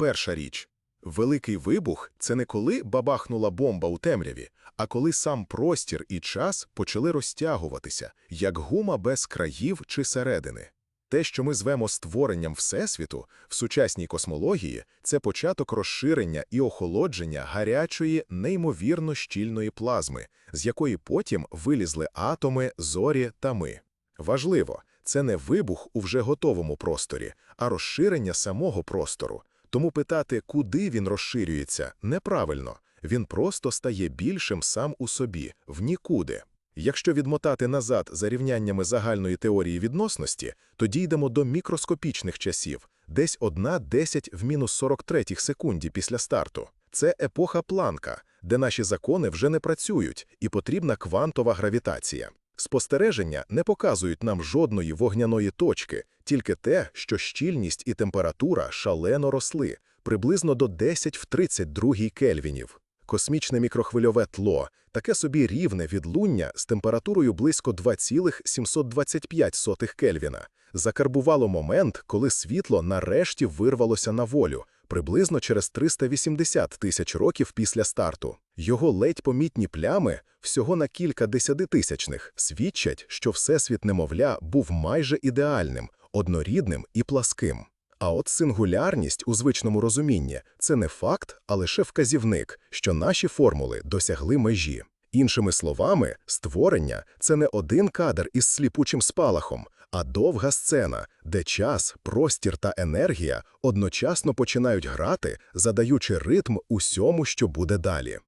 Перша річ. Великий вибух це не коли бабахнула бомба у темряві, а коли сам простір і час почали розтягуватися, як гума без країв чи середини. Те, що ми звемо створенням Всесвіту в сучасній космології, це початок розширення і охолодження гарячої, неймовірно щільної плазми, з якої потім вилізли атоми, зорі та ми. Важливо, це не вибух у вже готовому просторі, а розширення самого простору. Тому питати, куди він розширюється, неправильно. Він просто стає більшим сам у собі, в нікуди. Якщо відмотати назад за рівняннями загальної теорії відносності, то дійдемо до мікроскопічних часів, десь одна 10 в мінус 43 секунді після старту. Це епоха планка, де наші закони вже не працюють, і потрібна квантова гравітація. Спостереження не показують нам жодної вогняної точки, тільки те, що щільність і температура шалено росли, приблизно до 10 в 32 кельвінів. Космічне мікрохвильове тло таке собі рівне відлуння з температурою близько 2,725 кельвіна, закарбувало момент, коли світло нарешті вирвалося на волю, приблизно через 380 тисяч років після старту. Його ледь помітні плями, всього на кілька десятитисячних, свідчать, що всесвіт немовля був майже ідеальним, однорідним і пласким. А от сингулярність у звичному розумінні це не факт, а лише вказівник, що наші формули досягли межі. Іншими словами, створення це не один кадр із сліпучим спалахом, а довга сцена, де час, простір та енергія одночасно починають грати, задаючи ритм усьому, що буде далі.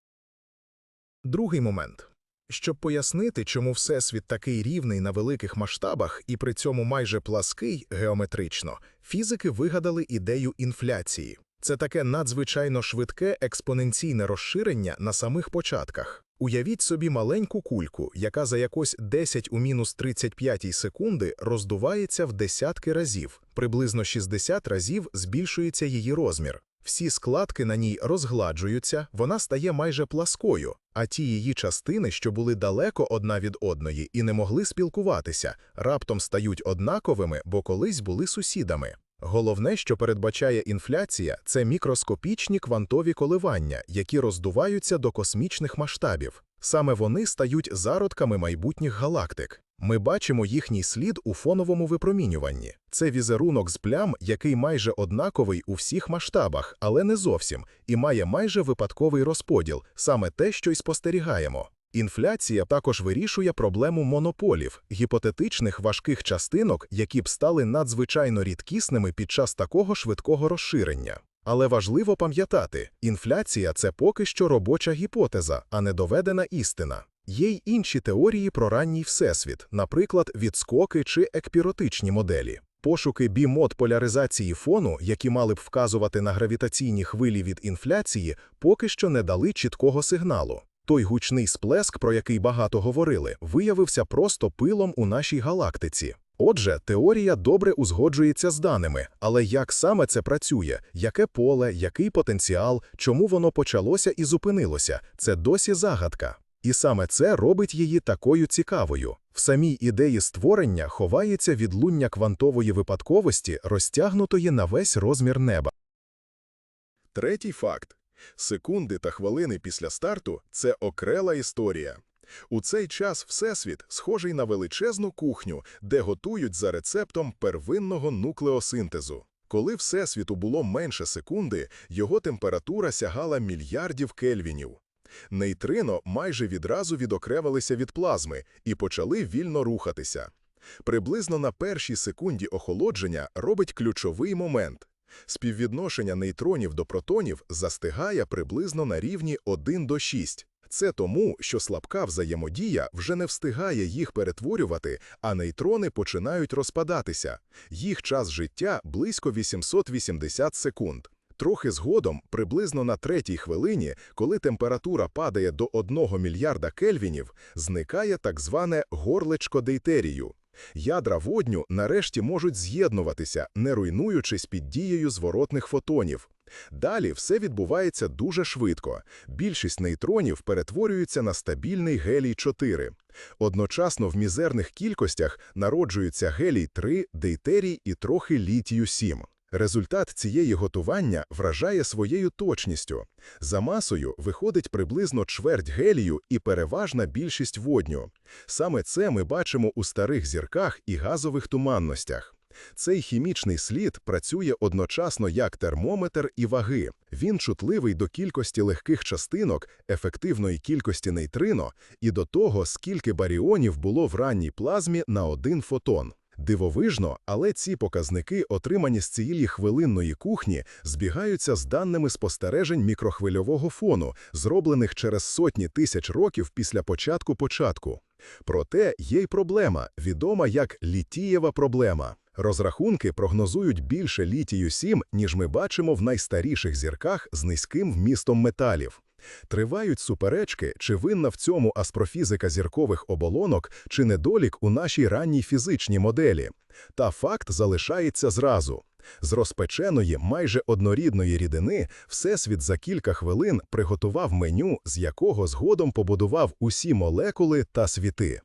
Другий момент. Щоб пояснити, чому Всесвіт такий рівний на великих масштабах і при цьому майже плаский геометрично, фізики вигадали ідею інфляції. Це таке надзвичайно швидке експоненційне розширення на самих початках. Уявіть собі маленьку кульку, яка за якось 10 у мінус 35 секунди роздувається в десятки разів, приблизно 60 разів збільшується її розмір. Всі складки на ній розгладжуються, вона стає майже пласкою, а ті її частини, що були далеко одна від одної і не могли спілкуватися, раптом стають однаковими, бо колись були сусідами. Головне, що передбачає інфляція, це мікроскопічні квантові коливання, які роздуваються до космічних масштабів. Саме вони стають зародками майбутніх галактик. Ми бачимо їхній слід у фоновому випромінюванні. Це візерунок з плям, який майже однаковий у всіх масштабах, але не зовсім, і має майже випадковий розподіл, саме те, що й спостерігаємо. Інфляція також вирішує проблему монополів, гіпотетичних важких частинок, які б стали надзвичайно рідкісними під час такого швидкого розширення. Але важливо пам'ятати, інфляція це поки що робоча гіпотеза, а не доведена істина. Є й інші теорії про ранній всесвіт, наприклад, відскоки чи екпіротичні моделі. Пошуки бімод поляризації фону, які мали б вказувати на гравітаційні хвилі від інфляції, поки що не дали чіткого сигналу. Той гучний сплеск, про який багато говорили, виявився просто пилом у нашій галактиці. Отже, теорія добре узгоджується з даними, але як саме це працює, яке поле, який потенціал, чому воно почалося і зупинилося, це досі загадка. І саме це робить її такою цікавою. В самій ідеї створення ховається відлуння квантової випадковості, розтягнутої на весь розмір неба. Третій факт. Секунди та хвилини після старту це окрела історія. У цей час Всесвіт схожий на величезну кухню, де готують за рецептом первинного нуклеосинтезу. Коли Всесвіту було менше секунди, його температура сягала мільярдів кельвінів. Нейтрино майже відразу відокремилися від плазми і почали вільно рухатися. Приблизно на першій секунді охолодження робить ключовий момент. Співвідношення нейтронів до протонів застигає приблизно на рівні 1 до 6. Це тому, що слабка взаємодія вже не встигає їх перетворювати, а нейтрони починають розпадатися. Їх час життя близько 880 секунд. Трохи згодом, приблизно на третій хвилині, коли температура падає до 1 мільярда кельвінів, зникає так зване горлечко дейтерію. Ядра водню нарешті можуть з'єднуватися, не руйнуючись під дією зворотних фотонів. Далі все відбувається дуже швидко. Більшість нейтронів перетворюються на стабільний гелій 4. Одночасно в мізерних кількостях народжуються гелій 3, дейтерій і трохи літію 7. Результат цієї готування вражає своєю точністю. За масою виходить приблизно чверть гелію і переважна більшість водню. Саме це ми бачимо у старих зірках і газових туманностях. Цей хімічний слід працює одночасно як термометр і ваги. Він чутливий до кількості легких частинок, ефективної кількості нейтрино і до того, скільки баріонів було в ранній плазмі на один фотон. Дивовижно, але ці показники, отримані з цієї хвилинної кухні, збігаються з даними спостережень мікрохвильового фону, зроблених через сотні тисяч років після початку початку. Проте є й проблема, відома як літієва проблема. Розрахунки прогнозують більше літію-7, ніж ми бачимо в найстаріших зірках з низьким вмістом металів. Тривають суперечки, чи винна в цьому астрофізика зіркових оболонок, чи недолік у нашій ранній фізичній моделі. Та факт залишається зразу. З розпеченої, майже однорідної рідини Всесвіт за кілька хвилин приготував меню, з якого згодом побудував усі молекули та світи.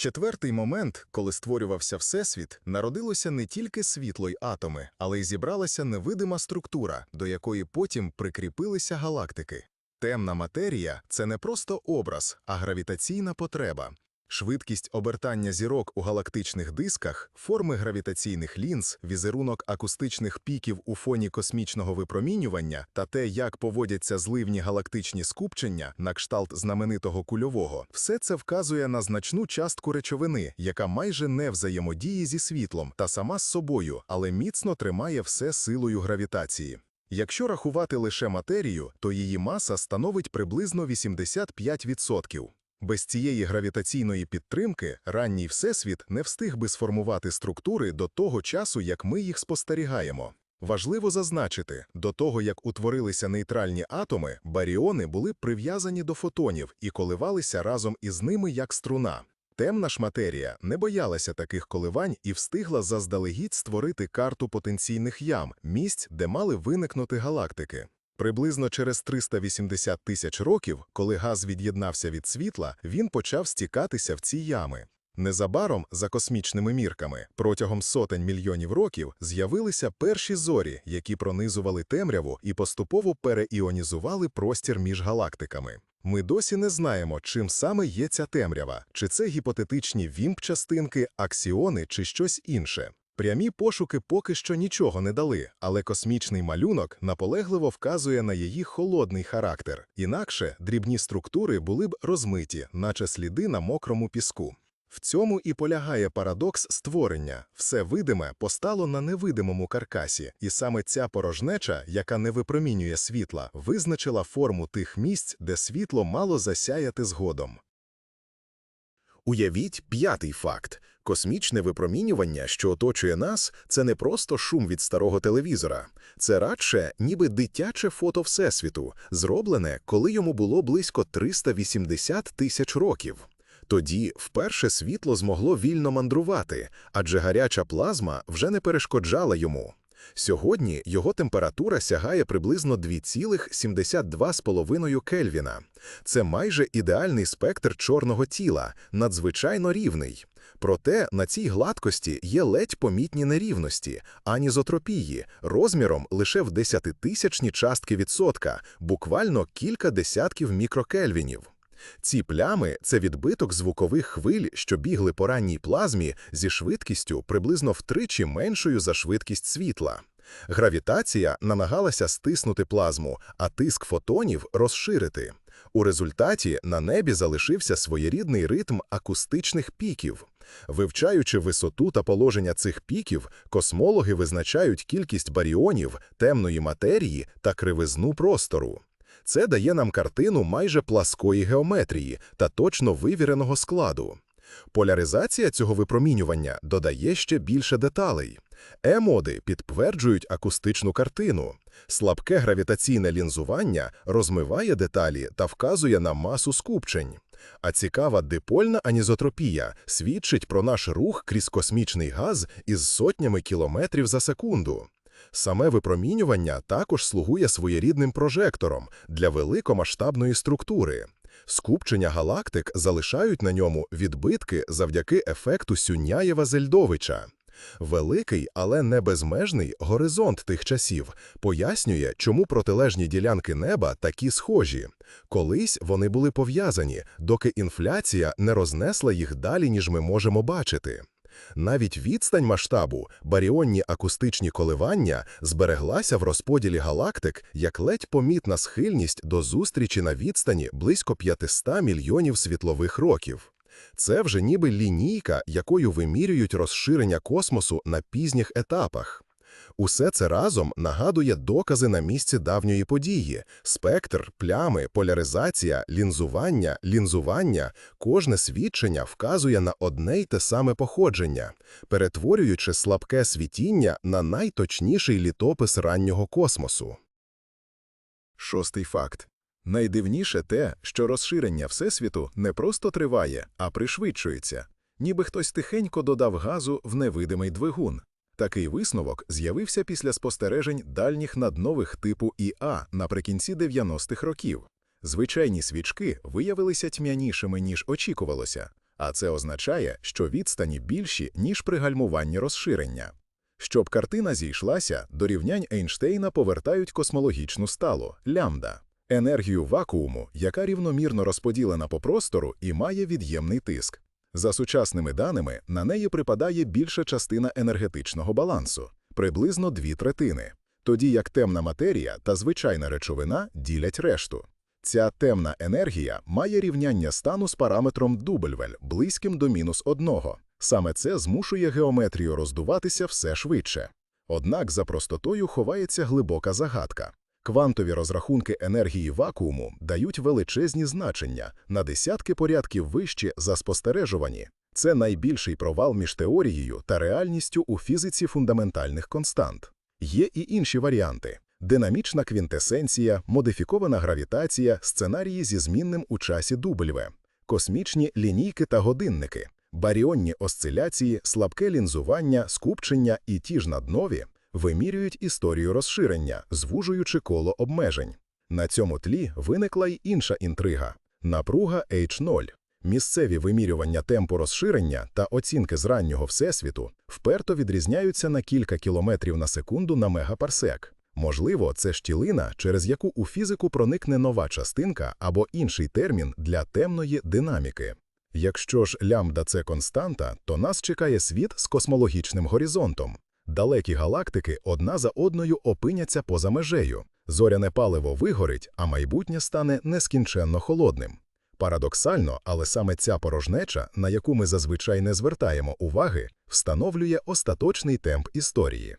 Четвертий момент, коли створювався Всесвіт, народилося не тільки світло й атоми, але й зібралася невидима структура, до якої потім прикріпилися галактики. Темна матерія – це не просто образ, а гравітаційна потреба. Швидкість обертання зірок у галактичних дисках, форми гравітаційних лінз, візерунок акустичних піків у фоні космічного випромінювання та те, як поводяться зливні галактичні скупчення на кшталт знаменитого кульового, все це вказує на значну частку речовини, яка майже не взаємодіє зі світлом та сама з собою, але міцно тримає все силою гравітації. Якщо рахувати лише матерію, то її маса становить приблизно 85%. Без цієї гравітаційної підтримки ранній Всесвіт не встиг би сформувати структури до того часу, як ми їх спостерігаємо. Важливо зазначити, до того, як утворилися нейтральні атоми, баріони були прив'язані до фотонів і коливалися разом із ними як струна. Темна ж матерія не боялася таких коливань і встигла заздалегідь створити карту потенційних ям, місць, де мали виникнути галактики. Приблизно через 380 тисяч років, коли газ від'єднався від світла, він почав стікатися в ці ями. Незабаром, за космічними мірками, протягом сотень мільйонів років з'явилися перші зорі, які пронизували темряву і поступово переіонізували простір між галактиками. Ми досі не знаємо, чим саме є ця темрява, чи це гіпотетичні вімп-частинки, аксіони чи щось інше. Прямі пошуки поки що нічого не дали, але космічний малюнок наполегливо вказує на її холодний характер. Інакше дрібні структури були б розмиті, наче сліди на мокрому піску. В цьому і полягає парадокс створення. Все видиме постало на невидимому каркасі, і саме ця порожнеча, яка не випромінює світла, визначила форму тих місць, де світло мало засяяти згодом. Уявіть п'ятий факт. Космічне випромінювання, що оточує нас, це не просто шум від старого телевізора. Це радше ніби дитяче фото Всесвіту, зроблене, коли йому було близько 380 тисяч років. Тоді вперше світло змогло вільно мандрувати, адже гаряча плазма вже не перешкоджала йому. Сьогодні його температура сягає приблизно 2,72,5 Кельвіна. Це майже ідеальний спектр чорного тіла, надзвичайно рівний. Проте на цій гладкості є ледь помітні нерівності, анізотропії, розміром лише в десятитисячні частки відсотка, буквально кілька десятків мікрокельвінів. Ці плями це відбиток звукових хвиль, що бігли по ранній плазмі зі швидкістю приблизно втричі меншою за швидкість світла. Гравітація намагалася стиснути плазму, а тиск фотонів розширити. У результаті на небі залишився своєрідний ритм акустичних піків. Вивчаючи висоту та положення цих піків, космологи визначають кількість баріонів, темної матерії та кривизну простору. Це дає нам картину майже пласкої геометрії та точно вивіреного складу. Поляризація цього випромінювання додає ще більше деталей. Е-моди підтверджують акустичну картину. Слабке гравітаційне лінзування розмиває деталі та вказує на масу скупчень. А цікава дипольна анізотропія свідчить про наш рух крізь космічний газ із сотнями кілометрів за секунду. Саме випромінювання також слугує своєрідним прожектором для великомасштабної структури. Скупчення галактик залишають на ньому відбитки завдяки ефекту Сюняєва-Зельдовича. Великий, але не безмежний горизонт тих часів пояснює, чому протилежні ділянки неба такі схожі. Колись вони були пов'язані, доки інфляція не рознесла їх далі, ніж ми можемо бачити. Навіть відстань масштабу, баріонні акустичні коливання збереглася в розподілі галактик як ледь помітна схильність до зустрічі на відстані близько 500 мільйонів світлових років. Це вже ніби лінійка, якою вимірюють розширення космосу на пізніх етапах. Усе це разом нагадує докази на місці давньої події: спектр, плями, поляризація, лінзування, лінзування. Кожне свідчення вказує на одне й те саме походження, перетворюючи слабке світіння на найточніший літопис раннього космосу. Шостий факт. Найдивніше те, що розширення Всесвіту не просто триває, а пришвидшується, ніби хтось тихенько додав газу в невидимий двигун. Такий висновок з'явився після спостережень дальніх наднових типу ІА наприкінці 90-х років. Звичайні свічки виявилися тьмянішими, ніж очікувалося, а це означає, що відстані більші, ніж при гальмуванні розширення. Щоб картина зійшлася, до рівнянь Ейнштейна повертають космологічну сталу – лямбда – енергію вакууму, яка рівномірно розподілена по простору і має від'ємний тиск. За сучасними даними, на неї припадає більша частина енергетичного балансу – приблизно дві третини, тоді як темна матерія та звичайна речовина ділять решту. Ця темна енергія має рівняння стану з параметром Дубельвель близьким до мінус одного. Саме це змушує геометрію роздуватися все швидше. Однак за простотою ховається глибока загадка. Квантові розрахунки енергії вакууму дають величезні значення на десятки порядків вищі за спостережувані. Це найбільший провал між теорією та реальністю у фізиці фундаментальних констант. Є і інші варіанти: динамічна квінтесенція, модифікована гравітація, сценарії зі змінним у часі Дубльве, космічні лінійки та годинники, баріонні осциляції, слабке лінзування, скупчення і ті ж наднові вимірюють історію розширення, звужуючи коло обмежень. На цьому тлі виникла й інша інтрига – напруга H0. Місцеві вимірювання темпу розширення та оцінки з раннього Всесвіту вперто відрізняються на кілька кілометрів на секунду на мегапарсек. Можливо, це щілина, через яку у фізику проникне нова частинка або інший термін для темної динаміки. Якщо ж лямбда – це константа, то нас чекає світ з космологічним горизонтом. Далекі галактики одна за одною опиняться поза межею. Зоряне паливо вигорить, а майбутнє стане нескінченно холодним. Парадоксально, але саме ця порожнеча, на яку ми зазвичай не звертаємо уваги, встановлює остаточний темп історії.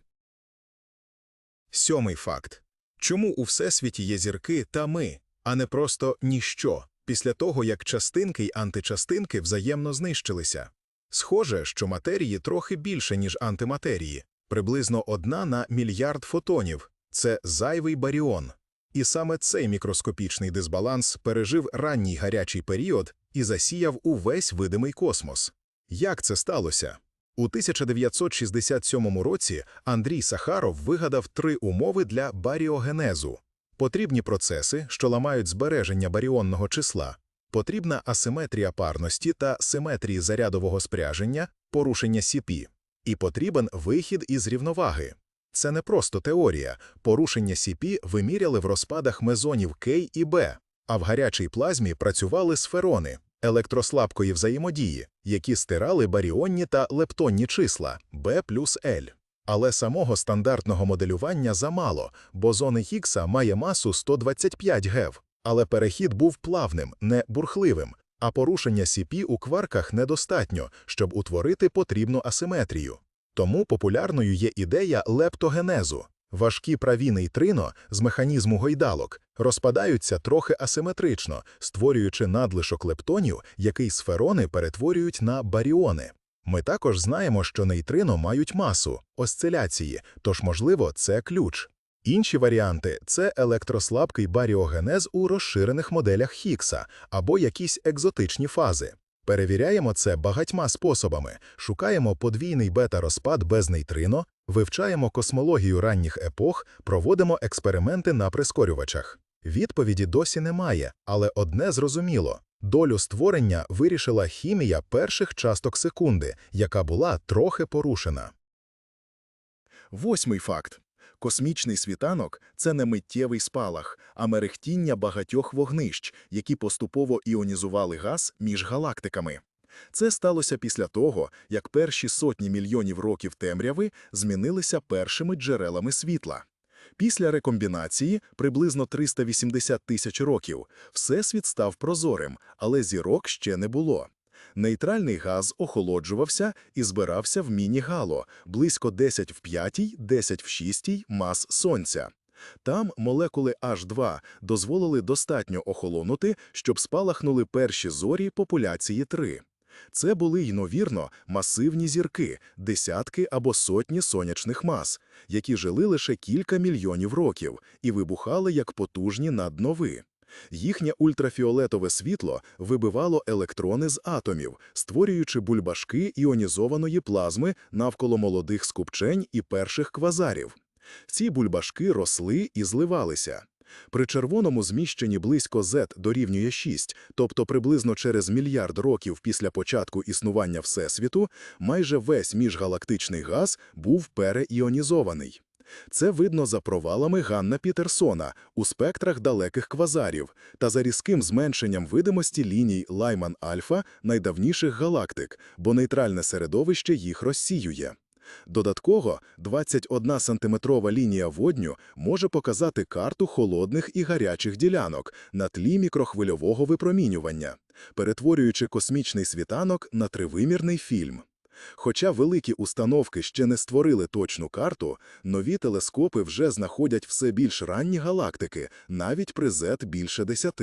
Сьомий факт. Чому у Всесвіті є зірки та ми, а не просто ніщо, після того, як частинки й античастинки взаємно знищилися? Схоже, що матерії трохи більше, ніж антиматерії, приблизно одна на мільярд фотонів. Це зайвий баріон. І саме цей мікроскопічний дисбаланс пережив ранній гарячий період і засіяв увесь видимий космос. Як це сталося? У 1967 році Андрій Сахаров вигадав три умови для баріогенезу. Потрібні процеси, що ламають збереження баріонного числа, потрібна асиметрія парності та симетрії зарядового спряження, порушення Сіпі, і потрібен вихід із рівноваги. Це не просто теорія. Порушення Сіпі виміряли в розпадах мезонів К і Б, а в гарячій плазмі працювали сферони електрослабкої взаємодії, які стирали баріонні та лептонні числа B плюс L. Але самого стандартного моделювання замало, бо зони Хіггса має масу 125 ГЕВ. Але перехід був плавним, не бурхливим, а порушення Сіпі у кварках недостатньо, щоб утворити потрібну асиметрію. Тому популярною є ідея лептогенезу. Важкі праві нейтрино з механізму гойдалок розпадаються трохи асиметрично, створюючи надлишок лептонів, який сферони перетворюють на баріони. Ми також знаємо, що нейтрино мають масу, осциляції, тож, можливо, це ключ. Інші варіанти це електрослабкий баріогенез у розширених моделях Хіггса або якісь екзотичні фази. Перевіряємо це багатьма способами, шукаємо подвійний бета-розпад без нейтрино, вивчаємо космологію ранніх епох, проводимо експерименти на прискорювачах. Відповіді досі немає, але одне зрозуміло – долю створення вирішила хімія перших часток секунди, яка була трохи порушена. Восьмий факт. Космічний світанок – це не миттєвий спалах, а мерехтіння багатьох вогнищ, які поступово іонізували газ між галактиками. Це сталося після того, як перші сотні мільйонів років темряви змінилися першими джерелами світла. Після рекомбінації, приблизно 380 тисяч років, Всесвіт став прозорим, але зірок ще не було. Нейтральний газ охолоджувався і збирався в міні-гало, близько 10 в 5, 10 в 6 мас Сонця. Там молекули H2 дозволили достатньо охолонути, щоб спалахнули перші зорі популяції 3. Це були, ймовірно, масивні зірки, десятки або сотні сонячних мас, які жили лише кілька мільйонів років і вибухали як потужні наднови. Їхнє ультрафіолетове світло вибивало електрони з атомів, створюючи бульбашки іонізованої плазми навколо молодих скупчень і перших квазарів. Ці бульбашки росли і зливалися. При червоному зміщенні близько Z дорівнює 6, тобто приблизно через мільярд років після початку існування Всесвіту, майже весь міжгалактичний газ був переіонізований. Це видно за провалами Ганна Пітерсона у спектрах далеких квазарів та за різким зменшенням видимості ліній Лайман-Альфа найдавніших галактик, бо нейтральне середовище їх розсіює. Додатково, 21 сантиметрова лінія водню може показати карту холодних і гарячих ділянок на тлі мікрохвильового випромінювання, перетворюючи космічний світанок на тривимірний фільм. Хоча великі установки ще не створили точну карту, нові телескопи вже знаходять все більш ранні галактики, навіть при Z більше 10.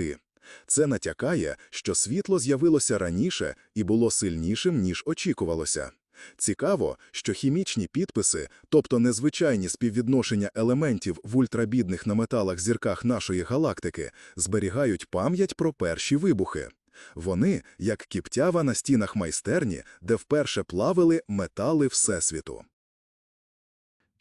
Це натякає, що світло з'явилося раніше і було сильнішим, ніж очікувалося. Цікаво, що хімічні підписи, тобто незвичайні співвідношення елементів в ультрабідних на металах зірках нашої галактики, зберігають пам'ять про перші вибухи. Вони, як кіптява на стінах майстерні, де вперше плавили метали Всесвіту.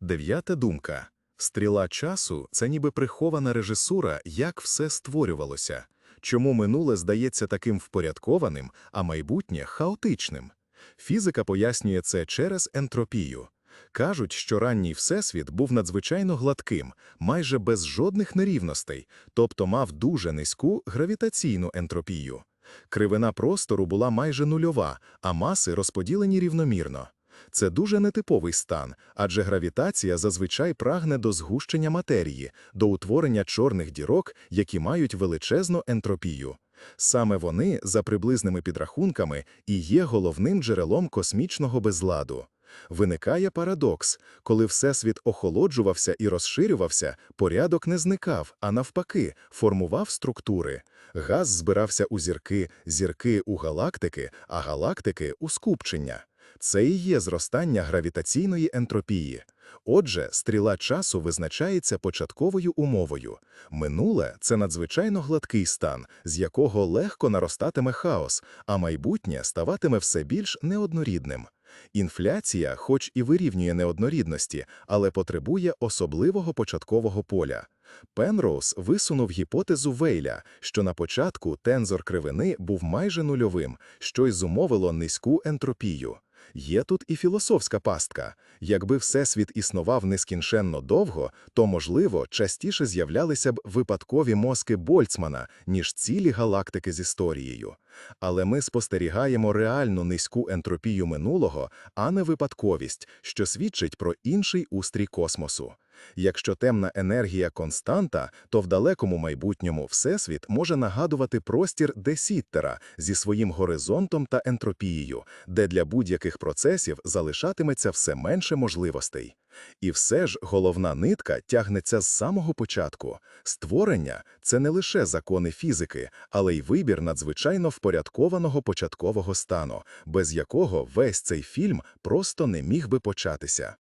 Дев'ята думка. Стріла часу – це ніби прихована режисура, як все створювалося. Чому минуле здається таким впорядкованим, а майбутнє – хаотичним? Фізика пояснює це через ентропію. Кажуть, що ранній всесвіт був надзвичайно гладким, майже без жодних нерівностей, тобто мав дуже низьку гравітаційну ентропію. Кривина простору була майже нульова, а маси розподілені рівномірно. Це дуже нетиповий стан, адже гравітація зазвичай прагне до згущення матерії, до утворення чорних дірок, які мають величезну ентропію. Саме вони, за приблизними підрахунками, і є головним джерелом космічного безладу. Виникає парадокс. Коли Всесвіт охолоджувався і розширювався, порядок не зникав, а навпаки, формував структури. Газ збирався у зірки, зірки у галактики, а галактики – у скупчення. Це і є зростання гравітаційної ентропії. Отже, стріла часу визначається початковою умовою. Минуле – це надзвичайно гладкий стан, з якого легко наростатиме хаос, а майбутнє ставатиме все більш неоднорідним. Інфляція, хоч і вирівнює неоднорідності, але потребує особливого початкового поля. Пенроуз висунув гіпотезу Вейля, що на початку тензор кривини був майже нульовим, що й зумовило низьку ентропію. Є тут і філософська пастка. Якби Всесвіт існував нескінченно довго, то, можливо, частіше з'являлися б випадкові мозки Больцмана, ніж цілі галактики з історією. Але ми спостерігаємо реальну низьку ентропію минулого, а не випадковість, що свідчить про інший устрій космосу. Якщо темна енергія константа, то в далекому майбутньому Всесвіт може нагадувати простір Десіттера зі своїм горизонтом та ентропією, де для будь-яких процесів залишатиметься все менше можливостей. І все ж головна нитка тягнеться з самого початку. Створення – це не лише закони фізики, але й вибір надзвичайно впорядкованого початкового стану, без якого весь цей фільм просто не міг би початися.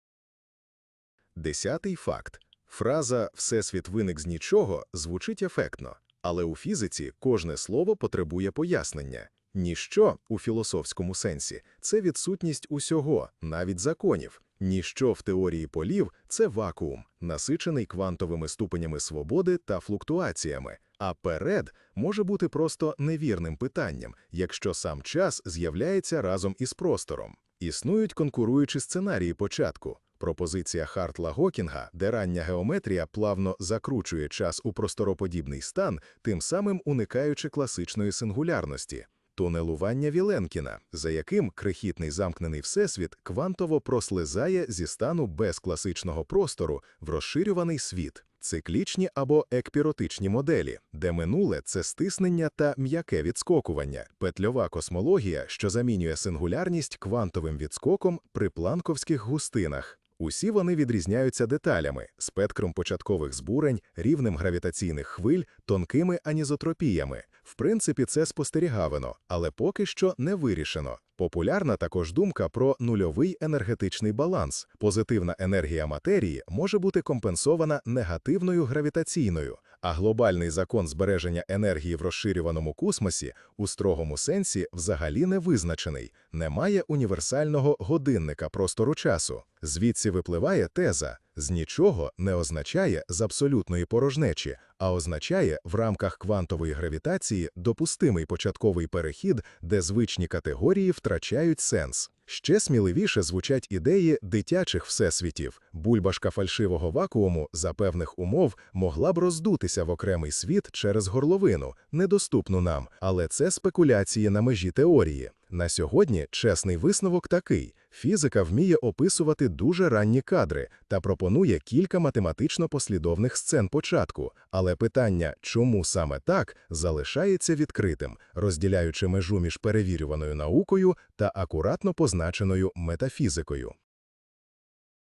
Десятий факт. Фраза «Всесвіт виник з нічого» звучить ефектно, але у фізиці кожне слово потребує пояснення. Ніщо у філософському сенсі – це відсутність усього, навіть законів. Ніщо в теорії полів – це вакуум, насичений квантовими ступенями свободи та флуктуаціями, а перед може бути просто невірним питанням, якщо сам час з'являється разом із простором. Існують конкуруючі сценарії початку. Пропозиція Хартла-Гокінга, де рання геометрія плавно закручує час у простороподібний стан, тим самим уникаючи класичної сингулярності. Тунелування Віленкіна, за яким крихітний замкнений всесвіт квантово прослизає зі стану без класичного простору в розширюваний світ. Циклічні або екпіротичні моделі, де минуле – це стиснення та м'яке відскокування, петльова космологія, що замінює сингулярність квантовим відскоком при планковських густинах. Усі вони відрізняються деталями – спектром початкових збурень, рівнем гравітаційних хвиль, тонкими анізотропіями. В принципі, це спостерігавано, але поки що не вирішено. Популярна також думка про нульовий енергетичний баланс. Позитивна енергія матерії може бути компенсована негативною гравітаційною, а глобальний закон збереження енергії в розширюваному космосі у строгому сенсі взагалі не визначений, немає універсального годинника простору часу. Звідси випливає теза «з нічого» не означає з абсолютної порожнечі, а означає в рамках квантової гравітації допустимий початковий перехід, де звичні категорії втрачають сенс. Ще сміливіше звучать ідеї дитячих всесвітів. Бульбашка фальшивого вакууму за певних умов могла б роздутися в окремий світ через горловину, недоступну нам, але це спекуляції на межі теорії. На сьогодні чесний висновок такий: фізика вміє описувати дуже ранні кадри та пропонує кілька математично послідовних сцен початку, але питання, чому саме так, залишається відкритим, розділяючи межу між перевірюваною наукою та акуратно позначеною метафізикою.